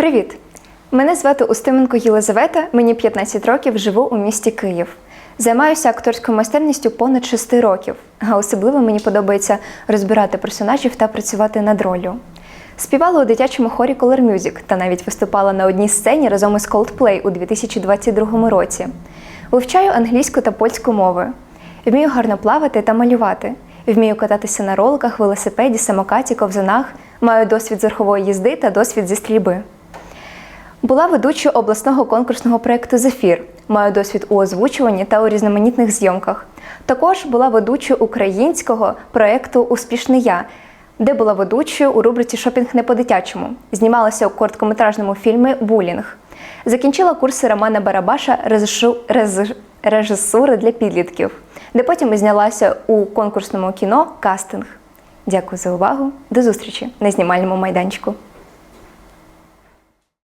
Привіт! Мене звати Устименко Єлизавета, мені 15 років, живу у місті Київ. Займаюся акторською майстерністю понад 6 років, а особливо мені подобається розбирати персонажів та працювати над роллю. Співала у дитячому хорі Color Music та навіть виступала на одній сцені разом із Coldplay у 2022 році. Вивчаю англійську та польську мови. Вмію гарно плавати та малювати. Вмію кататися на роликах, велосипеді, самокаті, ковзанах. Маю досвід з їзди та досвід зі стрільби. Була ведучою обласного конкурсного проєкту Зефір. Маю досвід у озвучуванні та у різноманітних зйомках. Також була ведучою українського проєкту Успішний я, де була ведучою у рубриці Шопінг не по-дитячому. Знімалася у короткометражному фільмі Булінг. Закінчила курси Романа Барабаша «Режишу- реж- режисури для підлітків, де потім знялася у конкурсному кіно Кастинг. Дякую за увагу. До зустрічі на знімальному майданчику.